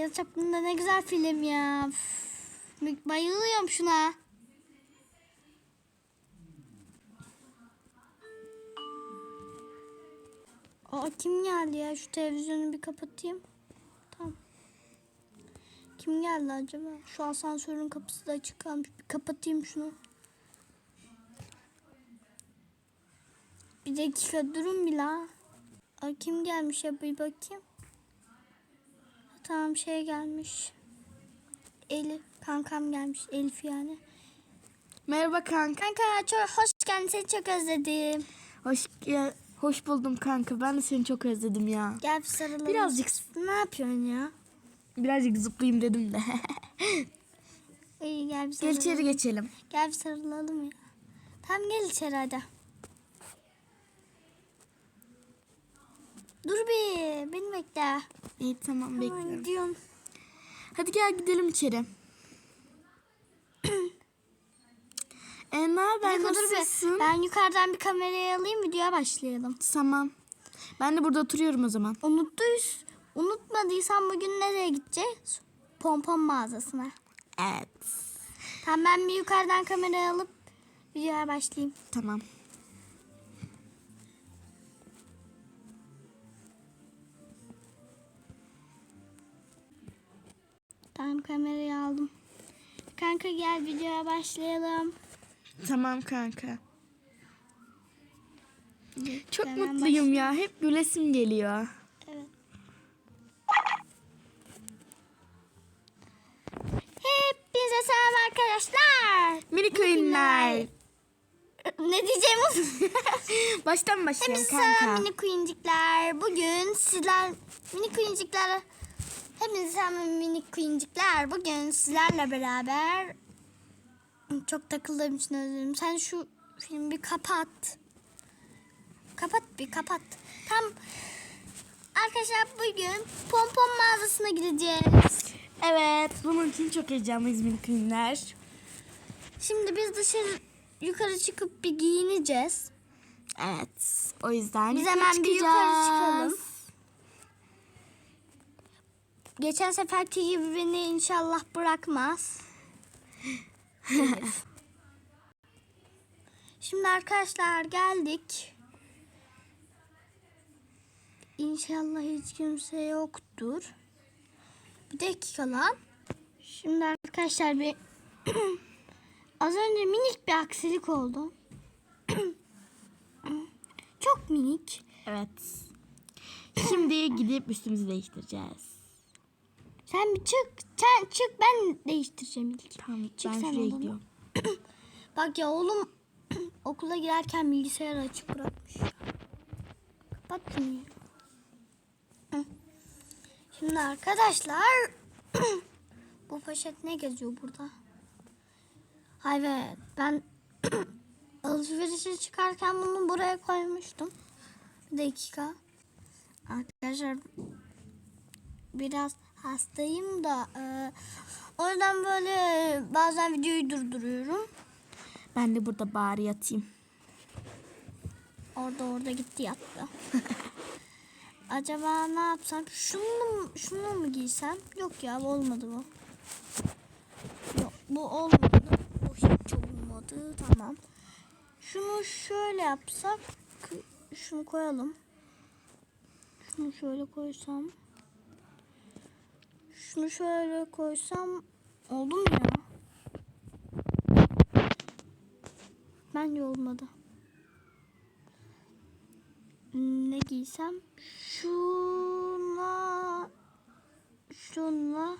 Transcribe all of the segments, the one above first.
Yalı Çapkını'nda ne güzel film ya. Üf, bayılıyorum şuna. Aa kim geldi ya? Şu televizyonu bir kapatayım. Tamam. Kim geldi acaba? Şu asansörün kapısı da açık kalmış. Bir kapatayım şunu. Bir dakika durun bir la. Aa, kim gelmiş ya bir bakayım. Tamam şey gelmiş. Elif kankam gelmiş. Elif yani. Merhaba kanka. Kanka çok hoş geldin. Seni çok özledim. Hoş ya, hoş buldum kanka. Ben de seni çok özledim ya. Gel bir sarılalım. Birazcık Ne yapıyorsun ya? birazcık zıplayayım dedim de. İyi gel bir Gel sarılalım. içeri geçelim. Gel bir sarılalım ya. Tamam gel içeri hadi. Dur bir. Beni bekle. İyi tamam bekliyorum. gidiyorum. Hadi gel gidelim içeri. e ne haber bir. nasılsın? Ben yukarıdan bir kamerayı alayım videoya başlayalım. Tamam. Ben de burada oturuyorum o zaman. Unuttuyuz. Unutmadıysan bugün nereye gideceğiz? Pompon mağazasına. Evet. Tamam ben bir yukarıdan kamerayı alıp videoya başlayayım. Tamam. Tamam kamerayı aldım. Kanka gel videoya başlayalım. Tamam kanka. Çok Hemen mutluyum ya. Hep gülesim geliyor. Evet. Hepinize selam arkadaşlar. Minik oyunlar. Ne diyeceğimi Baştan başlayalım Hepinize kanka. selam mini queencikler. Bugün sizler mini queencikler Hepinize selam mini queencikler. Bugün sizlerle beraber çok takıldığım için özür dilerim. Sen şu filmi bir kapat. Kapat bir kapat. Tam Arkadaşlar bugün pompon mağazasına gideceğiz. Evet. Bunun için çok heyecanlıyız minik oyunlar. Şimdi biz dışarı yukarı çıkıp bir giyineceğiz. Evet. O yüzden Biz hemen bir yukarı çıkacağız. çıkalım. Geçen seferki gibi beni inşallah bırakmaz. Şimdi arkadaşlar geldik. İnşallah hiç kimse yoktur. Bir dakika lan. Şimdi arkadaşlar bir az önce minik bir aksilik oldu. Çok minik. Evet. Şimdi gidip üstümüzü değiştireceğiz. Sen bir çık. Sen çık ben değiştireceğim ilk. Tamam Çık ben sen şuraya gidiyorum. Bak ya oğlum okula girerken bilgisayarı açık bırakmış. Kapat şunu. Şimdi arkadaşlar bu poşet ne geziyor burada? Hay evet ben alışverişe çıkarken bunu buraya koymuştum. Bir dakika. Arkadaşlar biraz hastayım da e, o yüzden böyle bazen videoyu durduruyorum. Ben de burada bari yatayım. Orada orada gitti yattı. Acaba ne yapsam? Şunu şunu mu giysem? Yok ya olmadı bu. Yok bu olmadı. Bu hiç olmadı. Tamam. Şunu şöyle yapsak. Şunu koyalım. Şunu şöyle koysam. Şunu şöyle koysam oldu mu ya? Bence olmadı. Ne giysem? Şuna şuna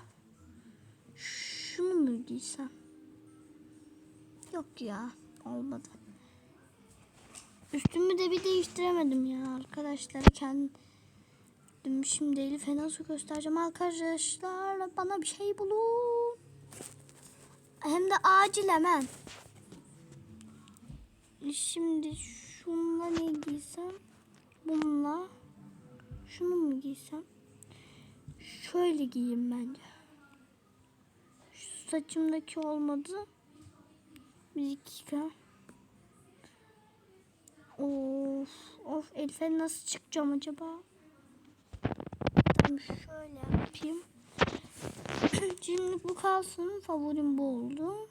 şunu mu giysem? Yok ya olmadı. Üstümü de bir değiştiremedim ya arkadaşlar. Kendim şimdi Elif'e nasıl göstereceğim arkadaşlar. Bana bir şey bulun. Hem de acil hemen. Şimdi şunla ne giysem? Bununla şunu mu giysem? Şöyle giyeyim bence. Şu saçımdaki olmadı. Bir dakika. Of, of Elif'e nasıl çıkacağım acaba? Tamam şöyle yapayım. Şimdi bu kalsın. Favorim bu oldu.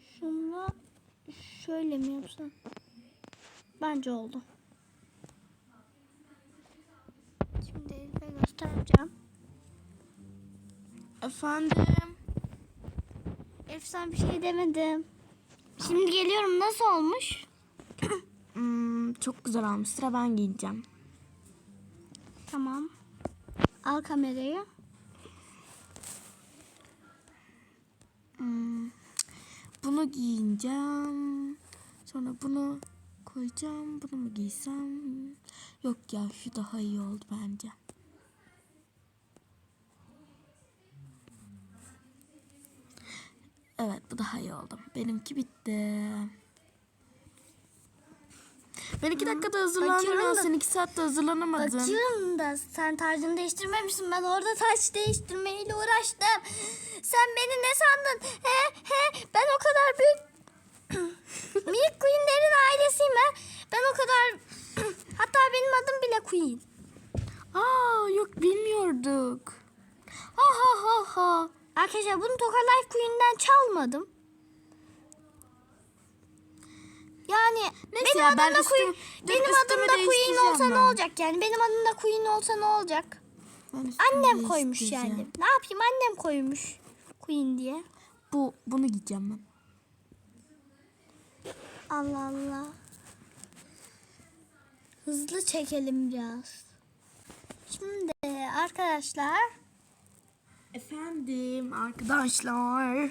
Şunu şöyle mi yapsam? Bence oldu. Şimdi Elif'e göstereceğim. Efendim. Elif sen bir şey demedim. Şimdi geliyorum. Nasıl olmuş? Hmm, çok güzel olmuş. Sıra ben giyeceğim. Tamam. Al kamerayı. Hmm, bunu giyeceğim. Sonra bunu koyacağım. Bunu mu giysem? Yok ya şu daha iyi oldu bence. Evet bu daha iyi oldu. Benimki bitti. Ben iki dakikada hazırlandım Bakıyorum da- Sen iki saatte hazırlanamadın. Bakıyorum da sen tarzını değiştirmemişsin. Ben orada taç değiştirmeyle uğraştım. Sen beni ne sandın? He he ben o kadar büyük Minik Queen'lerin ailesiyim he. Ben o kadar hatta benim adım bile Queen. Aa yok bilmiyorduk. Ha ha ha ha. Arkadaşlar bunu Toka Life Queen'den çalmadım. Yani Neyse benim ben da üstüm- Queen, dur, benim üstümü adım da Queen olsa ne ben. olacak yani? Benim adım da Queen olsa ne olacak? Annem koymuş yani. Ne yapayım annem koymuş Queen diye. Bu bunu giyeceğim ben. Allah Allah. Hızlı çekelim biraz. Şimdi arkadaşlar Efendim arkadaşlar.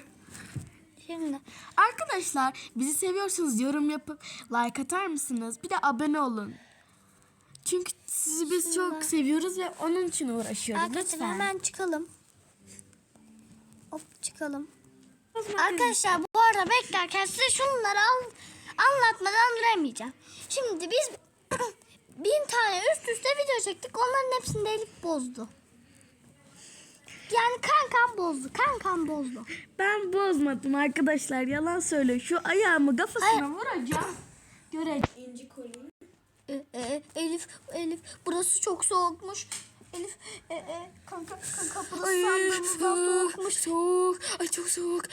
Şimdi Arkadaşlar bizi seviyorsanız yorum yapıp like atar mısınız? Bir de abone olun. Çünkü sizi biz çok seviyoruz ve onun için uğraşıyoruz. arkadaşlar Lütfen. hemen çıkalım. Hop çıkalım. Arkadaşlar bu arada beklerken size şunları al, anlatmadan duramayacağım. Şimdi biz bin tane üst üste video çektik. Onların hepsini de Elif bozdu. Yani kankam bozdu. Kankam bozdu. Ben bozmadım arkadaşlar. Yalan söyle. Şu ayağımı kafasına Hayır. vuracağım. Görecek. İnci koyayım. E, e, Elif, Elif burası çok soğukmuş. Elif, e, e, kanka, kanka burası sandığımızdan soğukmuş. Soğuk. Ay çok soğuk.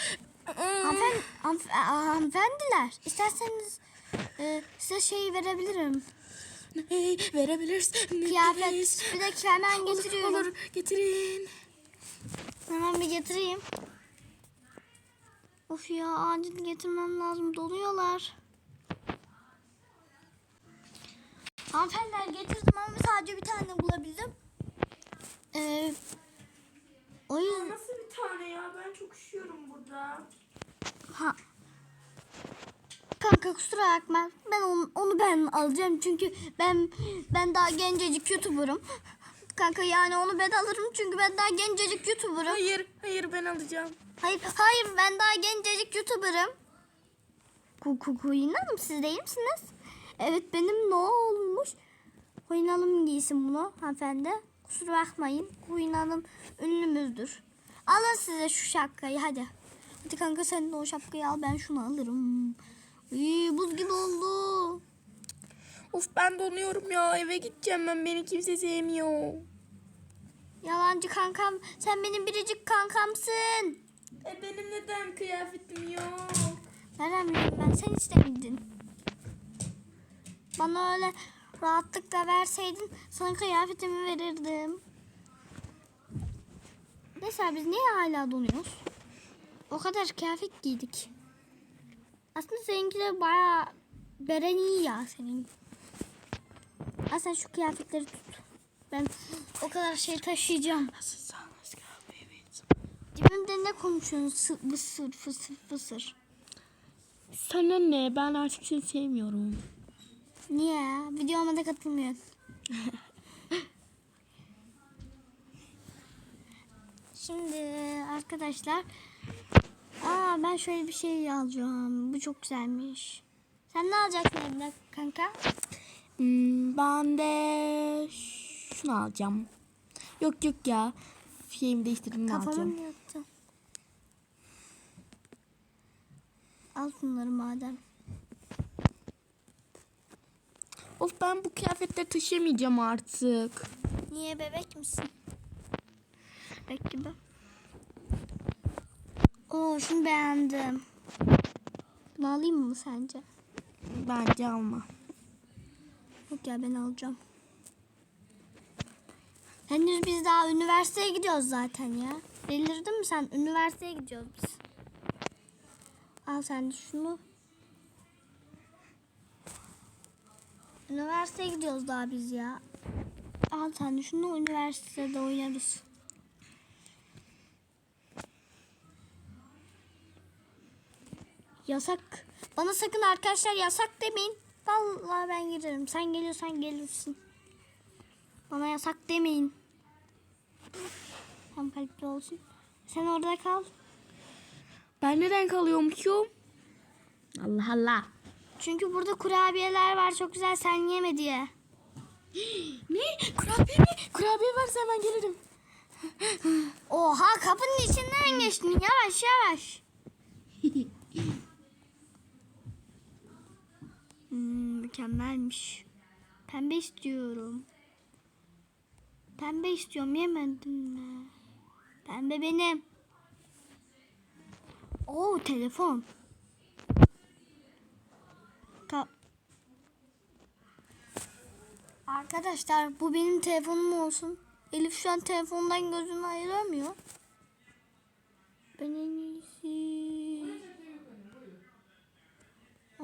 Hanımefendi, hanımef- hanımefendiler, isterseniz e, size şey verebilirim. Hey, verebilirsin. Kıyafet, bir dakika hemen Olur, getiriyorum. olur. Getirin. Hemen bir getireyim. Of ya acil getirmem lazım. Doluyorlar. Hanımefendiler getirdim ama sadece bir tane bulabildim. Ee, o yüzden... Nasıl bir tane ya? Ben çok üşüyorum burada. Ha. Kanka kusura bakma. Ben onu, onu ben alacağım çünkü ben ben daha gencecik YouTuber'ım. Kanka yani onu ben alırım çünkü ben daha gencecik YouTuber'ım. Hayır, hayır ben alacağım. Hayır, hayır ben daha gencecik YouTuber'ım. Kuku Hanım siz değil misiniz? Evet benim ne olmuş? Queen Hanım giysin bunu hanımefendi. Kusura bakmayın. Hanım ünlümüzdür. Alın size şu şapkayı hadi. Hadi kanka sen de o şapkayı al ben şunu alırım. İyi, buz gibi oldu. Of ben donuyorum ya. Eve gideceğim ben. Beni kimse sevmiyor. Yalancı kankam sen benim biricik kankamsın. E benim neden kıyafetim yok? Nereden bileyim ben sen istemedin. Bana öyle rahatlıkla verseydin sana kıyafetimi verirdim. Neyse biz niye hala donuyoruz? O kadar kıyafet giydik. Aslında seninkiler bayağı beren iyi ya senin. Sen şu kıyafetleri tut. Ben o kadar şey taşıyacağım. Dibimde ne konuşuyorsun? Sı- Bısır fısır fısır. Sana ne? Ben artık seni sevmiyorum. Niye? Videoma da katılmıyorsun. Şimdi arkadaşlar Aa ben şöyle bir şey alacağım. Bu çok güzelmiş. Sen ne alacaksın Emre kanka? Hmm, ben de şunu alacağım. Yok yok ya. Şeyimi değiştirdim Kafamı alacağım. mı yaktın? Al şunları madem. Of ben bu kıyafetleri taşıyamayacağım artık. Niye bebek misin? köpek gibi. Oo şunu beğendim. Bunu alayım mı sence? Bence alma. Yok ya ben alacağım. Henüz biz daha üniversiteye gidiyoruz zaten ya. Delirdin mi sen? Üniversiteye gidiyoruz biz. Al sen de şunu. Üniversiteye gidiyoruz daha biz ya. Al sen de şunu üniversitede oynarız. Yasak. Bana sakın arkadaşlar yasak demeyin. Vallahi ben girerim. Sen geliyorsan gelirsin. Bana yasak demeyin. Tam kalpli olsun. Sen orada kal. Ben neden kalıyormuşum? Allah Allah. Çünkü burada kurabiyeler var çok güzel sen yeme diye. Ne? Kurabiye mi? Kurabiye varsa hemen gelirim. Oha kapının içinden geçtin. Yavaş yavaş. Hmm, mükemmelmiş. Pembe istiyorum. Pembe istiyorum yemedim mi? Pembe benim. Oo telefon. Ka- Arkadaşlar bu benim telefonum olsun. Elif şu an telefondan gözünü ayıramıyor. Ben en iyisi.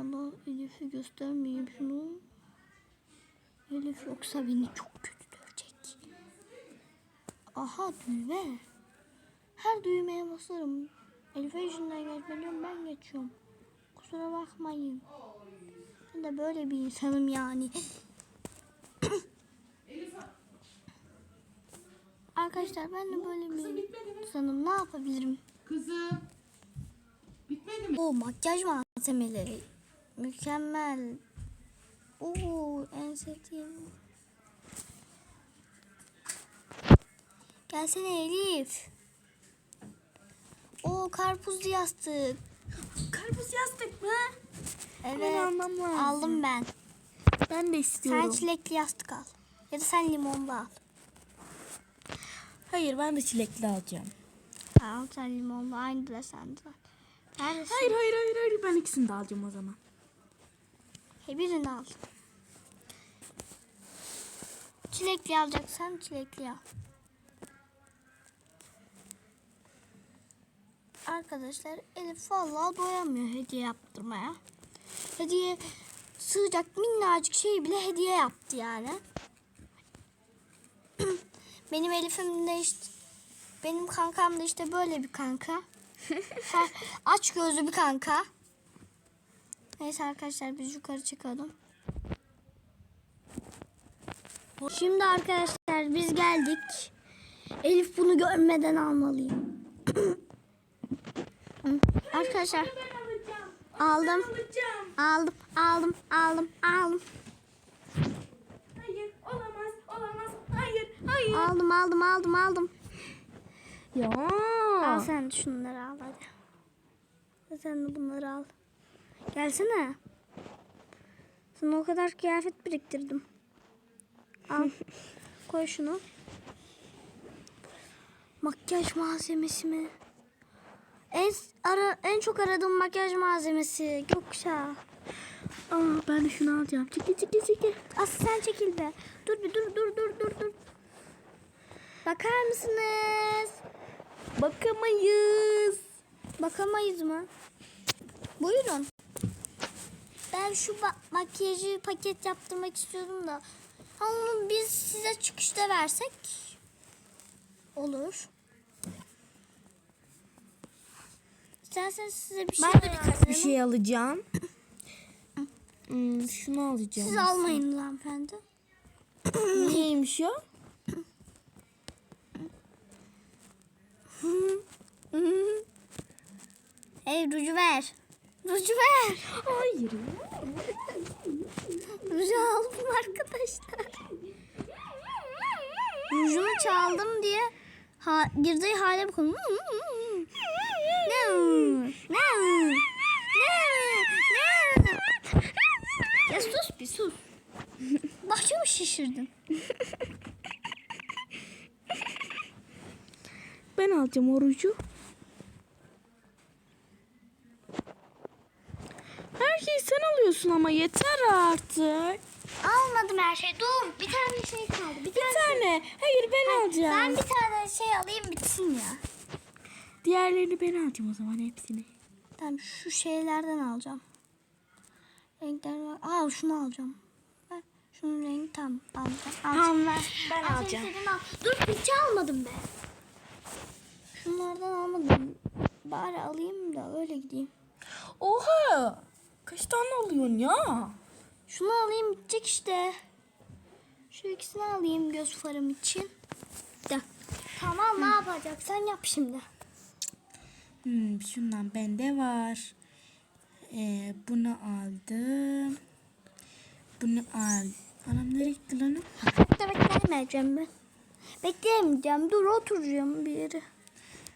Allah Elif'i göstermeyeyim şunu. Elif yoksa beni çok kötü görecek. Aha düğme. Her düğmeye basarım. Elif'e yüzünden geçmeliyorum ben geçiyorum. Kusura bakmayın. Ben de böyle bir insanım yani. Arkadaşlar ben de böyle bir insanım. Ne yapabilirim? Kızım. Bitmedi mi? O makyaj malzemeleri. Mükemmel. Oo en sevdiğim. Gelsene Elif. O karpuzlu yastık. Karpuz yastık mı? Evet. almam lazım. Aldım ben. Ben de Sen istiyorum. çilekli yastık al. Ya da sen limonlu al. Hayır ben de çilekli alacağım. Tamam sen limonlu aynı da var. Neredesin? Hayır hayır hayır hayır ben ikisini de alacağım o zaman. He, birini al. Çilekli alacaksan çilekli al. Arkadaşlar Elif vallahi doyamıyor hediye yaptırmaya. Hediye sığacak minnacık şey bile hediye yaptı yani. Benim Elif'im de işte benim kankam da işte böyle bir kanka. Ha, Aç gözlü bir kanka. Neyse arkadaşlar biz yukarı çıkalım. Şimdi arkadaşlar biz geldik. Elif bunu görmeden almalıyım. arkadaşlar aldım. Aldım, aldım, aldım, aldım. Hayır olamaz olamaz hayır hayır. Aldım, aldım, aldım, aldım. Ya. Al sen şunları al hadi. Sen de bunları al. Gelsene. Sana o kadar kıyafet biriktirdim. Al. Koy şunu. Makyaj malzemesi mi? En ara en çok aradığım makyaj malzemesi gökkuşağı. Aa, ben de şunu alacağım. Çekil çekil çekil. Aslı sen çekil be. Dur bir dur dur dur dur dur. Bakar mısınız? Bakamayız. Bakamayız mı? Buyurun. Ben şu makyajı paket yaptırmak istiyordum da. Ha, Onu biz size çıkışta versek olur. İsterseniz size bir şey Ben de birkaç bir şey alacağım. Hmm, şunu alacağım. Siz almayın hanımefendi. Neymiş o? Hey ruju ver. Ruju ver. Hayır. Ruju aldım arkadaşlar. Rujumu çaldım diye ha, girdiği hale bakın. Ne? Ne? Ne? Ne? Ya sus bir sus. Başımı şişirdin. ben alacağım orucu. Her şeyi sen alıyorsun ama yeter artık. Almadım her şeyi. Dur. Bir tane şey kaldı. Bir, Bir tane. tane. Hayır ben alacağım. Ben bir tane şey alayım bitsin ya. Diğerlerini ben alacağım o zaman hepsini. Tamam şu şeylerden alacağım. Renkler var. Aa şunu alacağım. Ben şunun rengi tam alacağım. Tamam ver. Ben Al, alacağım. senin al. Dur hiç almadım ben. Şunlardan almadım. Bari alayım da öyle gideyim. Oha! Kaç tane alıyorsun ya? Şunu alayım bitecek işte. Şu ikisini alayım göz farım için. De. Tamam ne yapacaksan yap şimdi. Hmm, şundan bende var. Ee, bunu aldım. Bunu al. Anam nereye gitti lan? Bekle bekleyemeyeceğim ben. Bekleyemeyeceğim. Dur oturacağım bir yere.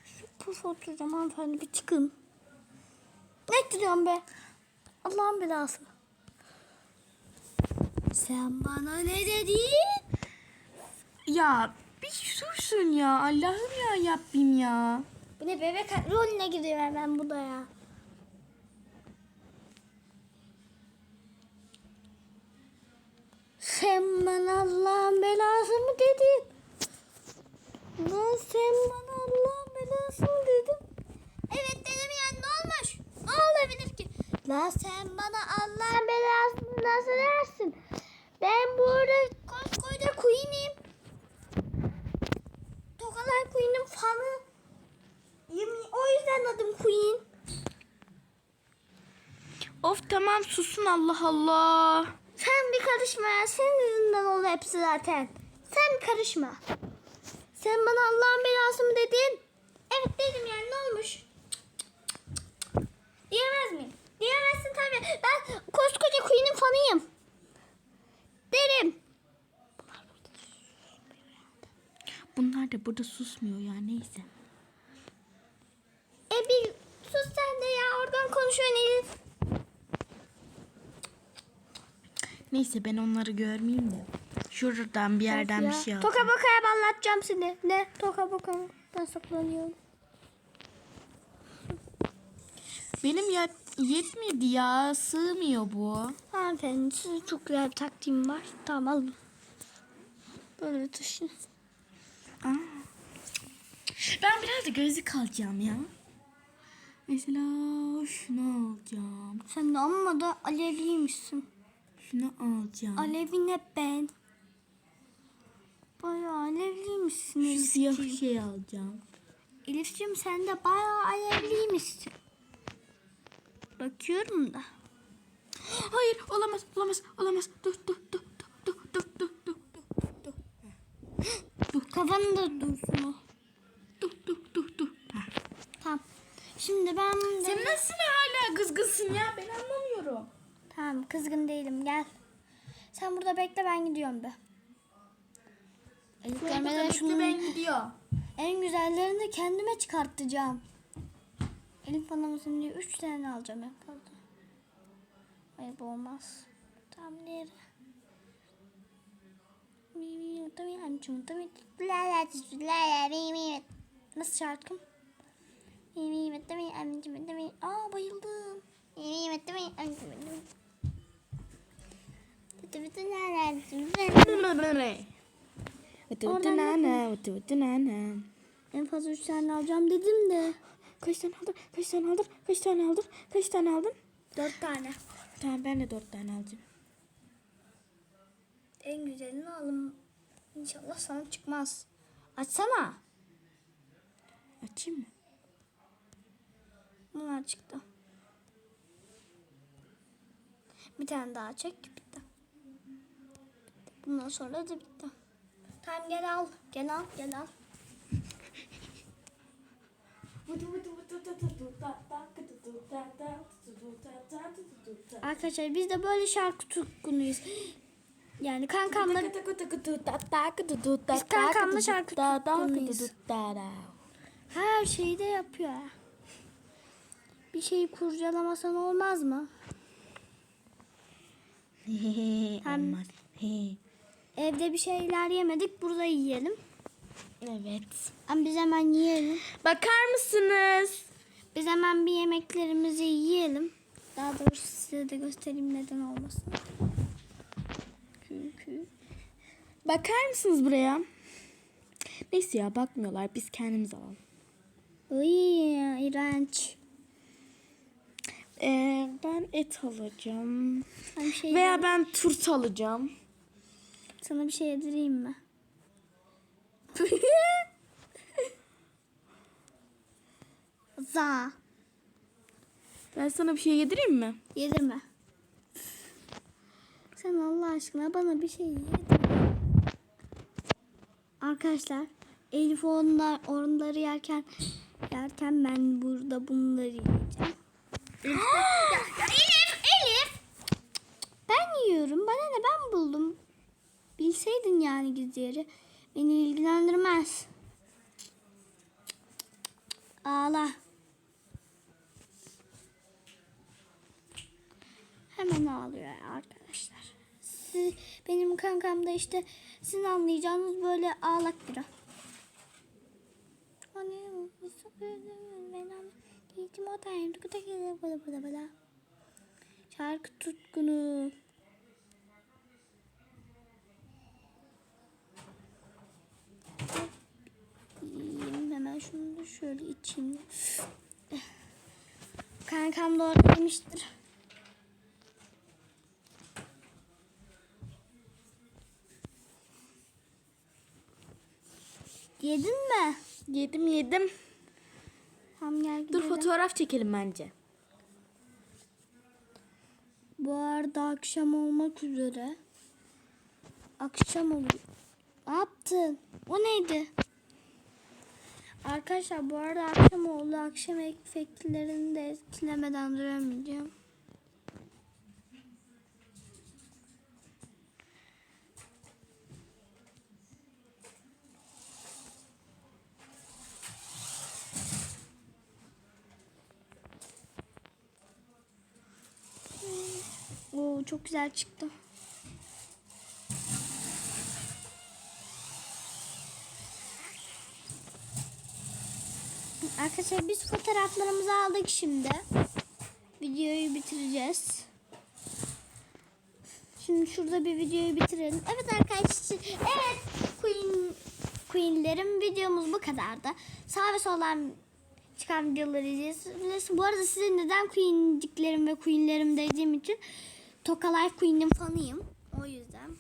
Şu puf oturacağım hanımefendi bir çıkın. Ne diyorsun be? Allah'ın belası. Sen bana ne dedin? Ya bir susun ya. Allah'ım ya Rabbim ya. Bu ne bebek rolüne giriyor hemen bu da ya. Sen bana Allah'ın belası mı dedin? Lan sen bana Allah'ın belası mı dedin? Evet dedim ya ne olmuş? Ne olabilir ki? Lan sen bana Allah'ın belasını nasıl dersin? Ben burada koskoca queen'im. Tokalar queen'im fanı. O yüzden adım Queen. Of tamam susun Allah Allah. Sen bir karışma ya. Senin yüzünden oldu hepsi zaten. Sen bir karışma. Sen bana Allah'ın belası mı dedin? Evet dedim yani ne olmuş? Diyemez miyim? Diyemezsin tabii. Ben koskoca Queen'in fanıyım. Derim. Bunlar da burada susmuyor ya neyse. E bir sus sen de ya oradan konuşuyorsun Elif. Neyse ben onları görmeyeyim de. Şuradan bir yerden bir şey alacağım. Toka bokaya anlatacağım seni. Ne? Toka boka mı? Ben saklanıyorum. Benim ya yetmedi ya. Sığmıyor bu. Hanımefendi size çok güzel bir taktiğim var. Tamam alın. Böyle taşın. Aa. Ben biraz da gözlük alacağım ya. Mesela şunu alacağım. Sen de amma da alevliymişsin. Şunu alacağım. Alevin hep ben. Bayağı alevliymişsin Şu siyah Elifciğim. şey alacağım. Elifciğim sen de bayağı alevliymişsin. Bakıyorum da. Hayır olamaz olamaz olamaz. Dur dur dur dur dur dur dur dur dur dur Kafanı da dursun o. dur dur dur dur. Tamam. Şimdi ben... de- Sen nasıl hala kızgınsın ya ben anlamıyorum. Tamam kızgın değilim gel. Sen burada bekle ben gidiyorum be. Elif görmeden şunun ben gidiyor. en güzellerini kendime çıkartacağım. Elif bana mısın diye üç tane alacağım fazla. Hayır bu olmaz. Tam diğeri. Nasıl şarkım? Aa bayıldım. En fazla üç tane alacağım dedim de. Kaç tane aldın? Kaç tane aldın? Kaç tane aldın? Kaç tane aldın? Dört tane. Tamam ben de dört tane alacağım. En güzelini alın. İnşallah sana çıkmaz. Açsana. Açayım mı? Bunlar çıktı. Bir tane daha çek. Bitti. Bundan sonra da bitti. Tamam gel al. Gel al. Gel al. Arkadaşlar biz de böyle şarkı tutkunuyuz. Yani kankamla Biz kankamla şarkı tutkunuyuz. her şeyi de yapıyor. Bir şeyi kurcalamasan olmaz mı? Olmaz. Evde bir şeyler yemedik burada yiyelim. Evet. Ama biz hemen yiyelim. Bakar mısınız? Biz hemen bir yemeklerimizi yiyelim. Daha doğrusu size de göstereyim neden olmasın. Çünkü Bakar mısınız buraya? Neyse ya bakmıyorlar. Biz kendimiz alalım. Iy, iğrenç. Ee, ben et alacağım. Ben şey Veya ben turta alacağım. sana bir şey yedireyim mi? Za. Ben sana bir şey yedireyim mi? Yedirme. Sen Allah aşkına bana bir şey yedir. Arkadaşlar Elif onlar onları yerken yerken ben burada bunları yiyeceğim. Elif, Elif. Ben yiyorum. Bana ne ben buldum. Bilseydin yani gizli yeri. Beni ilgilendirmez. Ağla. Hemen ağlıyor arkadaşlar. Siz, benim kankam da işte sizin anlayacağınız böyle ağlak biri. Şarkı tutkunu. Hemen şunu da şöyle içeyim. Kankam da orada yemiştir. Yedin mi? Yedim yedim. Tamam gel Dur gidelim. fotoğraf çekelim bence. Bu arada akşam olmak üzere. Akşam oluyor. Ne yaptın? O neydi? Arkadaşlar bu arada akşam oldu. Akşam efektlerini de etkilemeden duramayacağım. Oo çok güzel çıktı. Arkadaşlar biz fotoğraflarımızı aldık şimdi. Videoyu bitireceğiz. Şimdi şurada bir videoyu bitirelim. Evet arkadaşlar. Evet Queen Queen'lerim videomuz bu kadardı. Sağ ve soldan çıkan videoları izleyebilirsiniz. Bu arada size neden Queen'ciklerim ve Queen'lerim dediğim için Toka Life Queen'in fanıyım. O yüzden.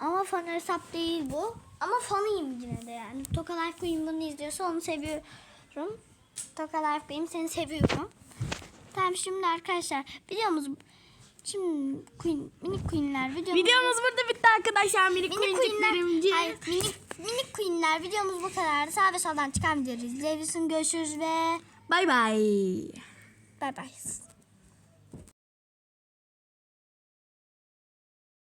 Ama fan hesap değil bu. Ama fanıyım yine de yani. Toka Life Queen bunu izliyorsa onu seviyorum. Toka Life Queen seni seviyorum. Tamam şimdi arkadaşlar videomuz şimdi Queen, minik Queen'ler videomuz Videomuz burada bitti arkadaşlar. Minik Minik Queen'ler, hayır, minik, minik Queen'ler videomuz bu kadar. Sağ ve soldan çıkan videoları izleyebilirsiniz. Görüşürüz ve Bay bay. bay bay.